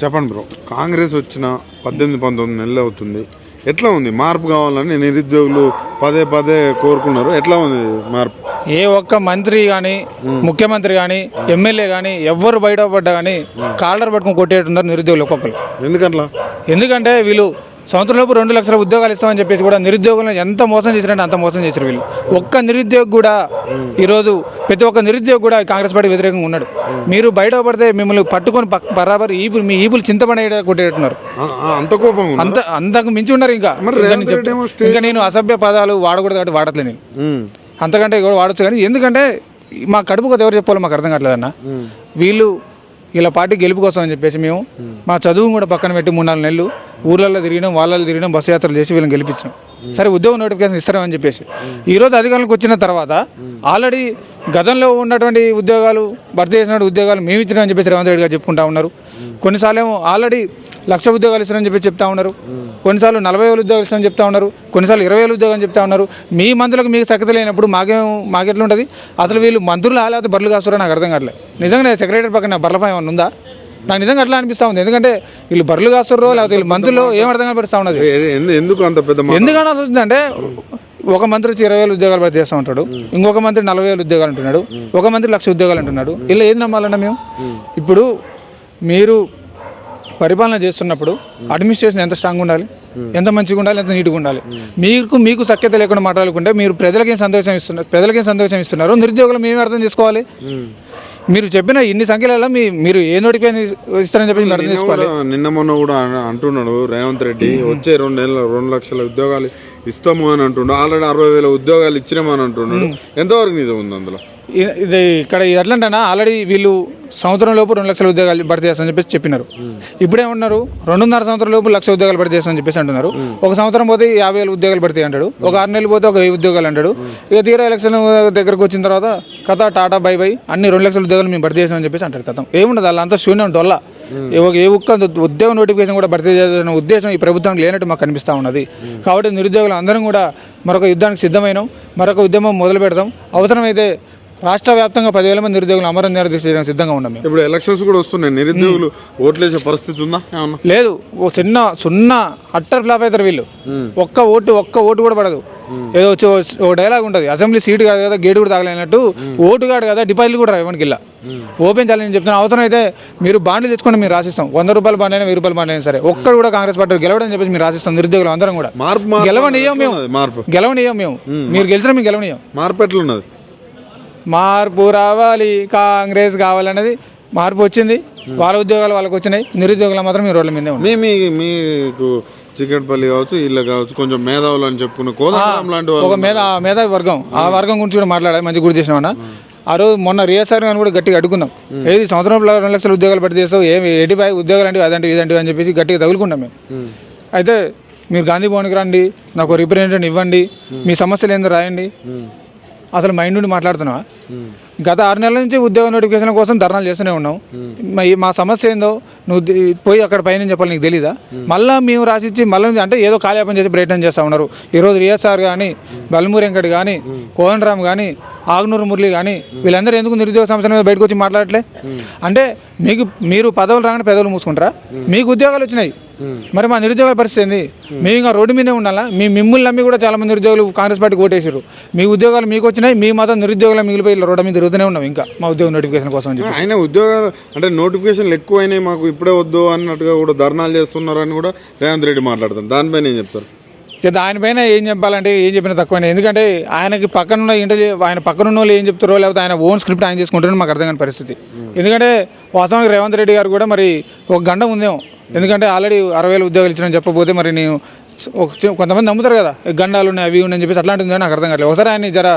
చెప్పండి బ్రో. కాంగ్రెస్ వచ్చిన పద్దెనిమిది పంతొమ్మిది నెలలు అవుతుంది. ఎట్లా ఉంది? మార్పు కావాలని నిరుద్యోగులు పదే పదే కోరుకున్నారు. ఎట్లా ఉంది మార్పు? ఏ ఒక్క మంత్రి కానీ ముఖ్యమంత్రి కానీ ఎమ్మెల్యే కానీ ఎవ్వరు బయటపడ్డా కానీ కాలర్ పట్టుకుని కొట్టేట్టున్నారు నిరుద్యోగులు ఒక్కొక్కరు. ఎందుకట్లా? ఎందుకంటే వీళ్ళు సంవత్సరంలోపు రెండు లక్షల ఉద్యోగాలు ఇస్తామని చెప్పేసి కూడా నిరుద్యోగులను ఎంత మోసం చేశారంటే అంత మోసం చేశారు వీళ్ళు. ఒక్క నిరుద్యోగి కూడా ఈరోజు ప్రతి ఒక్క నిరుద్యోగి కూడా కాంగ్రెస్ పార్టీ వ్యతిరేకంగా ఉన్నాడు. మీరు బయట పడితే మిమ్మల్ని పట్టుకొని బరాబర్ ఈపులు మీ ఈపులు చింతపడే కొట్టేట్టున్నారు ఆ, అంత కోపం అంత అంతకు మించి ఉన్నారు ఇంకా. ఇంకా నేను అసభ్య పదాలు వాడకూడదు కాబట్టి వాడట్లేదు నేను. అంతకంటే కూడా వాడచ్చు కానీ ఎందుకంటే మా కడుపు కొద్ది ఎవరు చెప్పాలో మాకు అర్థం కావట్లేదన్న. వీళ్ళు ఇలా పార్టీ గెలుపు కోసం అని చెప్పేసి మేము మా చదువును కూడా పక్కన పెట్టి మూడు నాలుగు నెలలు ఊర్లలో తిరిగినాం వాళ్ళలో తిరిగినాం బస్సు యాత్రలు చేసి వీళ్ళని గెలిపించాం సరే ఉద్యోగ నోటిఫికేషన్ ఇస్తారని చెప్పేసి. ఈరోజు అధికారులకు వచ్చిన తర్వాత ఆల్రెడీ గతంలో ఉన్నటువంటి ఉద్యోగాలు భర్తీ చేసిన ఉద్యోగాలు మేము ఇచ్చినామని చెప్పేసి రేవంత్ రెడ్డి గారు చెప్పుకుంటా ఉన్నారు. కొన్నిసార్లు ఏమో ఆల్రెడీ లక్ష ఉద్యోగాలు ఇస్తారని చెప్పి చెప్తా ఉన్నారు. కొన్నిసార్లు నలభై వేలు ఉద్యోగాలు ఇస్తారని చెప్తా ఉన్నారు. కొన్నిసార్లు ఇరవై వేలు ఉద్యోగం చెప్తా ఉన్నారు. మీ మంత్రులకు మీకు సఖ్యత లేనప్పుడు మాకేం మాకెట్లుంటుంది అసలు వీళ్ళు మంత్రులు లేకపోతే బర్రెలు కాస్తారో నాకు అర్థం కావట్లేదు నిజంగా సెక్రటరీ పక్కన బర్రపాయం ఏమన్నా ఉందా? నాకు నిజంగా అట్లా అనిపిస్తా ఉంది. ఎందుకంటే వీళ్ళు బర్రెలు కాస్తారో లేకపోతే వీళ్ళు మంత్రులు ఏం అర్థం కనిపిస్తా ఉన్నది. ఎందుకు అంత పెద్ద? ఎందుకని వస్తుందంటే ఒక మంత్రి వచ్చి ఇరవై వేలు ఉద్యోగాలు భర్తీ చేస్తూ ఉంటాడు. ఇంకొక మంత్రి నలభై వేలు ఉద్యోగాలు అంటున్నాడు. ఒక మంత్రి లక్ష ఉద్యోగాలు అంటున్నాడు. ఇలా ఏది నమ్మాలన్నా మేము? ఇప్పుడు మీరు పరిపాలన చేస్తున్నప్పుడు అడ్మినిస్ట్రేషన్ ఎంత స్ట్రాంగ్ ఉండాలి? ఎంత మంచిగా ఉండాలి? ఎంత నీట్గా ఉండాలి? మీకు మీకు సఖ్యత లేకుండా మాట్లాడుకుంటే మీరు ప్రజలకేం సంతోషం ఇస్తున్నారు ప్రజలకేం సంతోషం ఇస్తున్నారు? నిరుద్యోగులు మేమే అర్థం చేసుకోవాలి. మీరు చెప్పిన ఇన్ని సంఖ్యలలో మీ మీరు ఏ నోటిఫికేషన్ ఇస్తారని చెప్పి అర్థం చేసుకోవాలి. నిన్న మొన్న కూడా అంటున్నాడు రేవంత్ రెడ్డి వచ్చే రెండు నెలల రెండు లక్షల ఉద్యోగాలు ఇస్తాము అని అంటుండు. ఆల్రెడీ అరవై వేల ఉద్యోగాలు ఇచ్చినామని అంటున్నాడు. ఎంతవరకు నిజం ఉంది అందులో? ఇది ఇక్కడ ఎట్లంటేనా ఆల్రెడీ వీళ్ళు సంవత్సరం లోపు రెండు లక్షల ఉద్యోగాలు భర్తీ చేస్తామని చెప్పేసి చెప్పినారు. ఇప్పుడే ఉన్నారు రెండున్నర సంవత్సరం లోపు లక్ష ఉద్యోగాలు భర్తీ చేస్తామని చెప్పేసి అంటున్నారు. ఒక సంవత్సరం పోతే యాభై వేల ఉద్యోగాలు భర్తీ అంటాడు. ఒక ఆరు నెలలు పోతే ఒక వెయ్యి ఉద్యోగాలు అంటాడు. ఇక తీరా ఎలక్షన్ దగ్గరకు వచ్చిన తర్వాత కథ టాటా బై బై అన్ని రెండు లక్షల ఉద్యోగాలు మేము భర్తీ చేస్తామని చెప్పేసి అంటాడు కథం. ఏముండదు అలా అంతా శూన్యం డొల్ల. ఏ ఒక్క- ఉద్యోగ నోటిఫికేషన్ కూడా భర్తీ చేయాలనే ఉద్దేశం ఈ ప్రభుత్వానికి లేనట్టు మాకు కనిపిస్తూ ఉన్నది. కాబట్టి నిరుద్యోగులు అందరం కూడా మరొక యుద్ధానికి సిద్ధమైనాం. మరొక ఉద్యమం మొదలు పెడతాం అవసరమైతే రాష్ట్ర వ్యాప్తంగా పదివేల మంది నిరుద్యోగులు అమర నిరదీక్ష చేయడానికి సిద్ధంగా ఉన్నాం మేము. ఇప్పుడు ఎలక్షన్స్ కూడా వస్తున్నాయి. నిరుద్యోగులు ఓట్లేసే పరిస్థితి ఉందా? లేదు. ఓ చిన్న సున్నా అట్టర్ ఫ్లాప్ అవుతారు వీళ్ళు. ఒక్క ఓటు ఒక్క ఓటు కూడా పడదు. ఏదో వచ్చి ఓ- డైలాగ్ ఉంటుంది. అసెంబ్లీ సీట్ కాదు కదా గేటు కూడా తాగలేనట్టు ఓటు కాదు కదా డిపాజిట్లు కూడా ఇవ్వడానికి ఇలా. ఓపెన్ చేయాలని చెప్తున్నా. అవసరం అయితే మీరు బాండ్లు తెచ్చుకుంటే మీరు రాసిస్తాం. వంద రూపాయల బాండ్ అయినా వెయ్యి రూపాయల బాండ్ అయినా సరే. ఒక్కరు కూడా కాంగ్రెస్ పార్టీ గెలవడం చెప్పేసి మీరు రాసిస్తాం నిరుద్యోగులు అందరం కూడా. గెలవనియ్యం మేము. గెలవనియ్యం మేము. మీరు గెలిచినా మేము గెలవనియ్యం మార్పు ఎట్లున్నది? మార్పు రావాలి. కాంగ్రెస్ కావాలన్నది మార్పు వచ్చింది. వాళ్ళ ఉద్యోగాలు వాళ్ళకి వచ్చినాయి. నిరుద్యోగులు మాత్రం మీ రోడ్ల మీదే మీ మీకు చికెట్పల్లి కావచ్చు ఇల్లు కావచ్చు కొంచెం మేధావులు అని చెప్పుకున్న కోదండరాం లాంటి వాళ్ళు ఒక మేధ మేధావి వర్గం. ఆ వర్గం గురించి కూడా మాట్లాడాలి. మంచి గుర్తు చేసిన ఆ రోజు మొన్న రియాసార్ గారిని కూడా గట్టిగా అడుగున్నాం ఏది సంవత్సరంలో రెండు లక్షల ఉద్యోగాలు పెట్టి చేస్తావు? ఏమి ఫైవ్ ఉద్యోగాలు అంటే అదంటే ఇదంటే అని చెప్పేసి గట్టిగా తగులుకున్నాం మేము. అయితే మీరు గాంధీ భవన్కి రండి. నాకు రిప్రజెంటేటివ్ ఇవ్వండి. మీ సమస్యలు ఏందో రాయండి. అసలు మైండ్ నుండి మాట్లాడుతున్నావా? గత ఆరు నెలల నుంచి ఉద్యోగ నోటిఫికేషన్ కోసం ధర్నాలు చేస్తూనే ఉన్నాం. మా సమస్య ఏందో నువ్వు పోయి అక్కడ పైన చెప్పాలి నీకు తెలీదా? మళ్ళీ మేము రాసిచ్చి మళ్ళీ అంటే ఏదో కాలయాపన చేసి ప్రయత్నం చేస్తూ ఉన్నారు. ఈరోజు రియాజ్ సార్ కానీ బల్మూరి వెంకట్ కానీ కోదన్ రామ్ కానీ ఆగ్నూరు మురళి కానీ వీళ్ళందరూ ఎందుకు నిరుద్యోగ సమస్యల మీద బయటకు వచ్చి మాట్లాడట్లే? అంటే మీకు మీరు పదవులు రాగానే పెదవులు మూసుకుంటారా? మీకు ఉద్యోగాలు వచ్చినాయి. మరి మా నిరుద్యోగాల పరిస్థితి ఏంది? మేము ఇంకా రోడ్డు మీదే ఉండాలా? మీ మిమ్మల్ని నమ్మి కూడా చాలా మంది నిరుద్యోగులు కాంగ్రెస్ పార్టీకి ఓటేసారు మీ ఉద్యోగాలు మీకు వచ్చినాయి మీ మాత్రం నిరుద్యోగులు మిగిలిపోయి రోడ్డు మీద తిరుగుతూనే ఉన్నాం ఇంకా. మా ఉద్యోగ నోటిఫికేషన్ కోసం అని ఆయన ఉద్యోగాలు అంటే నోటిఫికేషన్లు ఎక్కువైనాయి మాకు ఇప్పుడే వద్దు అన్నట్టుగా కూడా ధర్నాలు చేస్తున్నారని కూడా రేవంత్ రెడ్డి మాట్లాడతారు. దానిపైన ఏం చెప్తారు? ఇక దానిపైన ఏం చెప్పాలంటే ఏం చెప్పినా తక్కువనే ఎందుకంటే ఆయనకి పక్కన ఉన్న ఇంటర్వ్యూ ఆయన పక్కన ఉన్న వాళ్ళు ఏం చెప్తారో లేకపోతే ఆయన ఓన్ స్క్రిప్ట్ ఆయన చేసుకుంటారో మాకు అర్థం కాని పరిస్థితి. ఎందుకంటే వాస్తవానికి రేవంత్ రెడ్డి గారు కూడా మరి ఒక గంట ఉందేమో. ఎందుకంటే ఆల్రెడీ అరవై వేల ఉద్యోగాలు ఇచ్చిన చెప్పకపోతే మరి నేను కొంతమంది నమ్ముతారు కదా గండాలు ఉన్నాయి అవి ఉన్నాయని చెప్పేసి అట్లాంటిది నాకు అర్థం కావట్లేదు. ఒకసారి ఆయన జర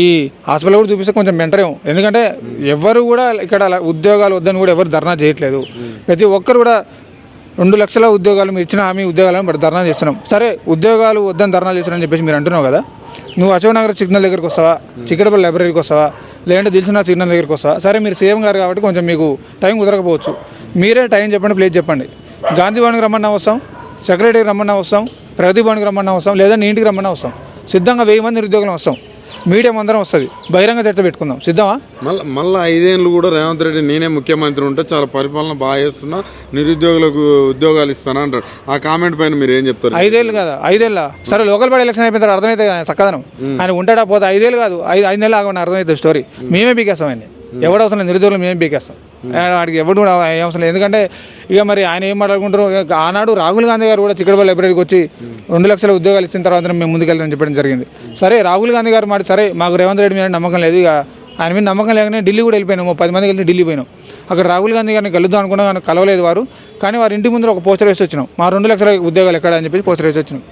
ఈ హాస్పిటల్ కూడా చూపిస్తే కొంచెం బెంటరేమో ఎందుకంటే ఎవరు కూడా ఇక్కడ అలా ఉద్యోగాలు వద్దని కూడా ఎవరు ధర్నా చేయట్లేదు. ప్రతి ఒక్కరు కూడా రెండు లక్షల ఉద్యోగాలు మీరు ఇచ్చిన హామీ ఉద్యోగాలను బట్టి ధర్నా చేస్తున్నాం. సరే ఉద్యోగాలు వద్దని ధర్నా చేస్తున్నారని చెప్పేసి మీరు అంటున్నావు కదా నువ్వు అశోక్ నగర్ సిగ్నల్ దగ్గరికి వస్తావా చిక్కడపల్లి లైబ్రరీకి వస్తావా లేదంటే దిల్సిన సిగ్నల్ దగ్గరికి వస్తావా? సరే మీరు సీఎం గారు కాబట్టి కొంచెం మీకు టైం కుదరకపోవచ్చు. మీరే టైం చెప్పండి ప్లేస్ చెప్పండి. గాంధీ భవన్కి రమ్మన్నా వస్తాం సెక్రటరీకి రమ్మన్నా వస్తాం ప్రగతి భవన్కి రమ్మన్నా వస్తాం లేదా నీ ఇంటికి రమ్మన్నా వస్తాం సిద్ధంగా వెయ్యి మంది నిరుద్యోగులు వస్తాం మీడియా అందరం వస్తుంది. బహిరంగ చర్చ పెట్టుకుందాం. సిద్ధమా? మళ్ళీ మళ్ళీ ఐదేళ్ళు కూడా రేవంత్ రెడ్డి నేనే ముఖ్యమంత్రి ఉంటే చాలా పరిపాలన బాగా చేస్తున్నా నిరుద్యోగులకు ఉద్యోగాలు ఇస్తాను అంటారు ఆ కామెంట్ పైన మీరు ఏం చెప్తారు? ఐదేళ్ళు కదా? ఐదేళ్ళ? సరే లోకల్ బాడీ ఎలక్షన్ అయిపోయిన తర్వాత అర్థమైతే కదా చక్కదనం. ఆయన ఉంటాడా పోతే? ఐదేళ్ళు కాదు. ఐదు ఐదు నెలలు ఆగమని అర్థమవుతుంది స్టోరీ మేమే ఆయన ఎవడు అవసరం లేదు నిరుద్యోగులు మేమే పీకేస్తాం. వాడికి ఎవడు కూడా ఏ అవసరం లేదు. ఎందుకంటే ఇక మరి ఆయన ఏం మాట్లాడుకుంటారు ఆనాడు రాహుల్ గాంధీ గారు కూడా చిక్కడపల్లి లైబ్రరీకి వచ్చి రెండు లక్షల ఉద్యోగాలు ఇచ్చిన తర్వాత మేము ముందుకెళ్తామని చెప్పడం జరిగింది. సరే రాహుల్ గాంధీ గారు మాట సరే మాకు రేవంత్ రెడ్డి మీద నమ్మకం లేదు ఇక ఆయన మీద నమ్మకం లేకనే ఢిల్లీ కూడా వెళ్ళిపోయినాం. ఓ పది మంది కలిసి ఢిల్లీ పోయినాం. అక్కడ రాహుల్ గాంధీ గారిని కలుద్దాం అనుకున్నా కానీ కలవలేదు వారు. కానీ వారి ఇంటి ముందు ఒక పోస్టర్ వేసి వచ్చినాం. మా రెండు లక్షల ఉద్యోగాలు ఎక్కడ అని చెప్పేసి పోస్టర్ వేసి వచ్చినాం.